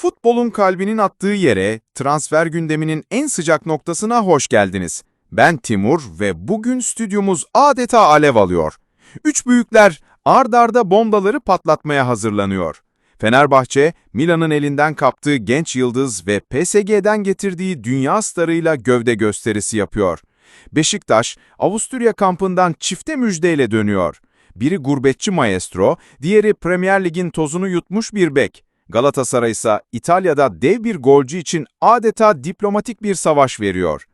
Futbolun kalbinin attığı yere, transfer gündeminin en sıcak noktasına hoş geldiniz. Ben Timur ve bugün stüdyomuz adeta alev alıyor. Üç büyükler ard arda bombaları patlatmaya hazırlanıyor. Fenerbahçe, Milan'ın elinden kaptığı genç yıldız ve PSG'den getirdiği dünya starıyla gövde gösterisi yapıyor. Beşiktaş, Avusturya kampından çifte müjdeyle dönüyor. Biri gurbetçi maestro, diğeri Premier Lig'in tozunu yutmuş bir bek. Galatasaray ise İtalya'da dev bir golcü için adeta diplomatik bir savaş veriyor.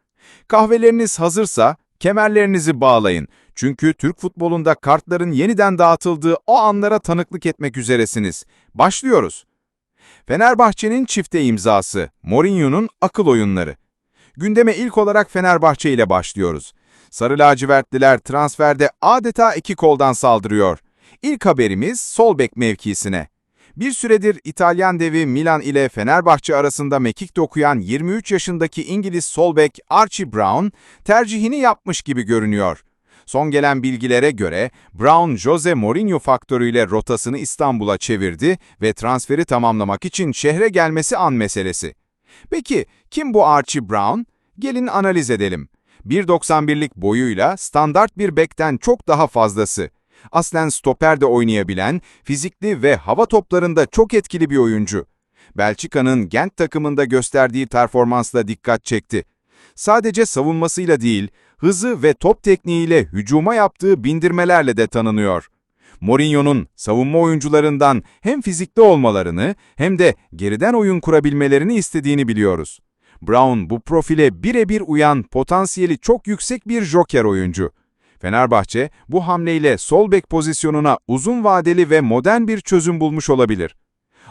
Kahveleriniz hazırsa kemerlerinizi bağlayın. Çünkü Türk futbolunda kartların yeniden dağıtıldığı o anlara tanıklık etmek üzeresiniz. Başlıyoruz. Fenerbahçe'nin çifte imzası, Mourinho'nun akıl oyunları. Gündeme ilk olarak Fenerbahçe ile başlıyoruz. Sarı lacivertliler transferde adeta iki koldan saldırıyor. İlk haberimiz sol bek mevkisine. Bir süredir İtalyan devi Milan ile Fenerbahçe arasında mekik dokuyan 23 yaşındaki İngiliz sol bek Archie Brown tercihini yapmış gibi görünüyor. Son gelen bilgilere göre Brown, Jose Mourinho faktörüyle rotasını İstanbul'a çevirdi ve transferi tamamlamak için şehre gelmesi an meselesi. Peki kim bu Archie Brown? Gelin analiz edelim. 1.91'lik boyuyla standart bir bekten çok daha fazlası. Aslen stoperde oynayabilen, fizikli ve hava toplarında çok etkili bir oyuncu. Belçika'nın Gent takımında gösterdiği performansla dikkat çekti. Sadece savunmasıyla değil, hızı ve top tekniğiyle hücuma yaptığı bindirmelerle de tanınıyor. Mourinho'nun savunma oyuncularından hem fizikli olmalarını hem de geriden oyun kurabilmelerini istediğini biliyoruz. Brown bu profile birebir uyan potansiyeli çok yüksek bir joker oyuncu. Fenerbahçe bu hamleyle sol bek pozisyonuna uzun vadeli ve modern bir çözüm bulmuş olabilir.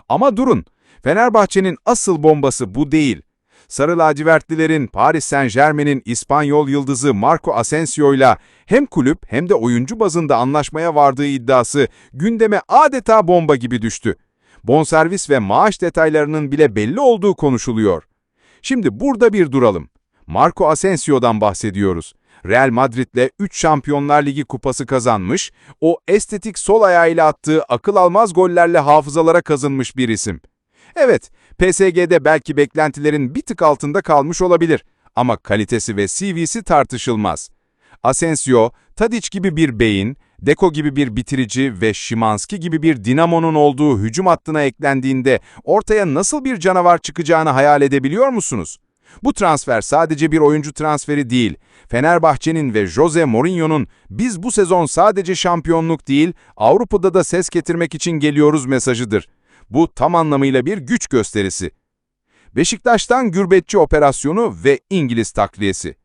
Ama durun, Fenerbahçe'nin asıl bombası bu değil. Sarı lacivertlilerin Paris Saint-Germain'in İspanyol yıldızı Marco Asensio ile hem kulüp hem de oyuncu bazında anlaşmaya vardığı iddiası gündeme adeta bomba gibi düştü. Bonservis ve maaş detaylarının bile belli olduğu konuşuluyor. Şimdi burada bir duralım. Marco Asensio'dan bahsediyoruz. Real Madrid'le 3 Şampiyonlar Ligi kupası kazanmış, o estetik sol ayağıyla attığı akıl almaz gollerle hafızalara kazınmış bir isim. Evet, PSG'de belki beklentilerin bir tık altında kalmış olabilir ama kalitesi ve CV'si tartışılmaz. Asensio, Tadic gibi bir beyin, Deko gibi bir bitirici ve Şimanski gibi bir dinamonun olduğu hücum hattına eklendiğinde ortaya nasıl bir canavar çıkacağını hayal edebiliyor musunuz? Bu transfer sadece bir oyuncu transferi değil, Fenerbahçe'nin ve Jose Mourinho'nun biz bu sezon sadece şampiyonluk değil, Avrupa'da da ses getirmek için geliyoruz mesajıdır. Bu tam anlamıyla bir güç gösterisi. Beşiktaş'tan gürbetçi operasyonu ve İngiliz takliyesi.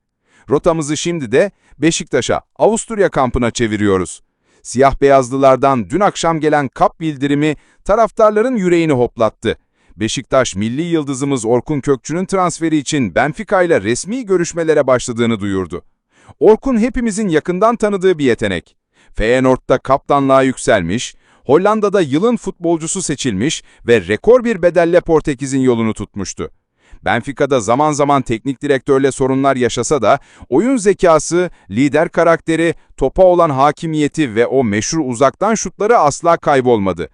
Rotamızı şimdi de Beşiktaş'a, Avusturya kampına çeviriyoruz. Siyah beyazlılardan dün akşam gelen kap bildirimi taraftarların yüreğini hoplattı. Beşiktaş milli yıldızımız Orkun Kökçü'nün transferi için Benfica ile resmi görüşmelere başladığını duyurdu. Orkun hepimizin yakından tanıdığı bir yetenek. Feyenoord'da kaptanlığa yükselmiş, Hollanda'da yılın futbolcusu seçilmiş ve rekor bir bedelle Portekiz'in yolunu tutmuştu. Benfica'da zaman zaman teknik direktörle sorunlar yaşasa da oyun zekası, lider karakteri, topa olan hakimiyeti ve o meşhur uzaktan şutları asla kaybolmadı.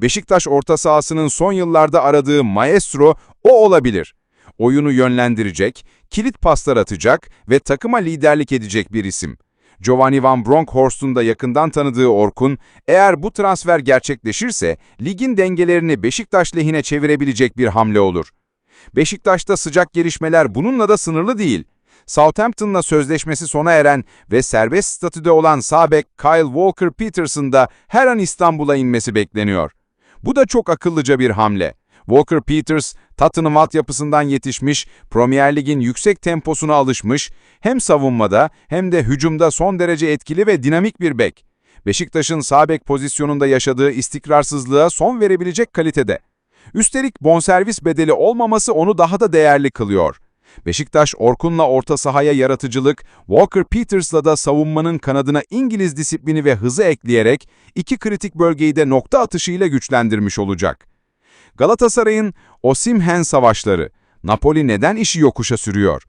Beşiktaş orta sahasının son yıllarda aradığı maestro o olabilir. Oyunu yönlendirecek, kilit paslar atacak ve takıma liderlik edecek bir isim. Giovanni Van Bronckhorst'un da yakından tanıdığı Orkun, eğer bu transfer gerçekleşirse ligin dengelerini Beşiktaş lehine çevirebilecek bir hamle olur. Beşiktaş'ta sıcak gelişmeler bununla da sınırlı değil. Southampton'la sözleşmesi sona eren ve serbest statüde olan Sabek Kyle Walker-Peterson da her an İstanbul'a inmesi bekleniyor. Bu da çok akıllıca bir hamle. Walker Peters, Tottenham altyapısından yetişmiş, Premier Lig'in yüksek temposuna alışmış, hem savunmada hem de hücumda son derece etkili ve dinamik bir bek. Beşiktaş'ın sağ bek pozisyonunda yaşadığı istikrarsızlığa son verebilecek kalitede. Üstelik bonservis bedeli olmaması onu daha da değerli kılıyor. Beşiktaş, Orkun'la orta sahaya yaratıcılık, Walker Peters'la da savunmanın kanadına İngiliz disiplini ve hızı ekleyerek iki kritik bölgeyi de nokta atışıyla güçlendirmiş olacak. Galatasaray'ın Osimhen savaşları, Napoli neden işi yokuşa sürüyor?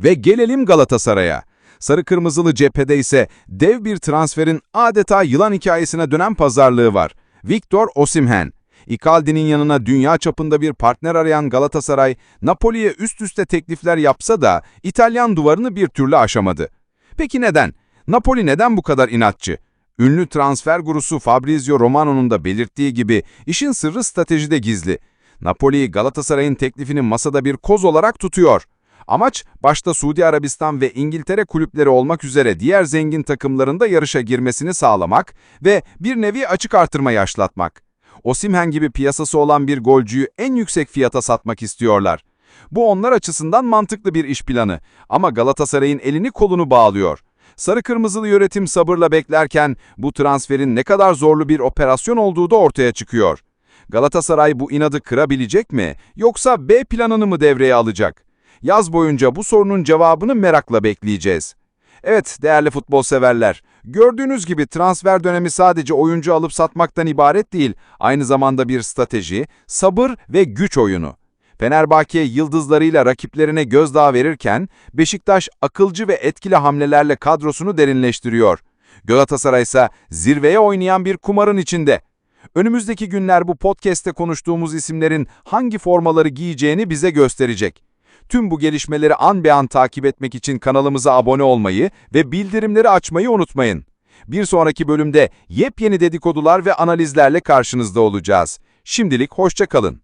Ve gelelim Galatasaray'a. Sarı kırmızılı cephede ise dev bir transferin adeta yılan hikayesine dönen pazarlığı var. Victor Osimhen. Icardi'nin yanına dünya çapında bir partner arayan Galatasaray, Napoli'ye üst üste teklifler yapsa da İtalyan duvarını bir türlü aşamadı. Peki neden? Napoli neden bu kadar inatçı? Ünlü transfer gurusu Fabrizio Romano'nun da belirttiği gibi işin sırrı stratejide gizli. Napoli Galatasaray'ın teklifini masada bir koz olarak tutuyor. Amaç başta Suudi Arabistan ve İngiltere kulüpleri olmak üzere diğer zengin takımlarında yarışa girmesini sağlamak ve bir nevi açık artırma yaşlatmak. Osimhen gibi piyasası olan bir golcüyü en yüksek fiyata satmak istiyorlar. Bu onlar açısından mantıklı bir iş planı ama Galatasaray'ın elini kolunu bağlıyor. Sarı Kırmızılı yönetim sabırla beklerken bu transferin ne kadar zorlu bir operasyon olduğu da ortaya çıkıyor. Galatasaray bu inadı kırabilecek mi yoksa B planını mı devreye alacak? Yaz boyunca bu sorunun cevabını merakla bekleyeceğiz. Evet değerli futbol severler, gördüğünüz gibi transfer dönemi sadece oyuncu alıp satmaktan ibaret değil, aynı zamanda bir strateji, sabır ve güç oyunu. Fenerbahçe yıldızlarıyla rakiplerine gözdağı verirken, Beşiktaş akılcı ve etkili hamlelerle kadrosunu derinleştiriyor. Galatasaray ise zirveye oynayan bir kumarın içinde. Önümüzdeki günler bu podcast'te konuştuğumuz isimlerin hangi formaları giyeceğini bize gösterecek. Tüm bu gelişmeleri an be an takip etmek için kanalımıza abone olmayı ve bildirimleri açmayı unutmayın. Bir sonraki bölümde yepyeni dedikodular ve analizlerle karşınızda olacağız. Şimdilik hoşça kalın.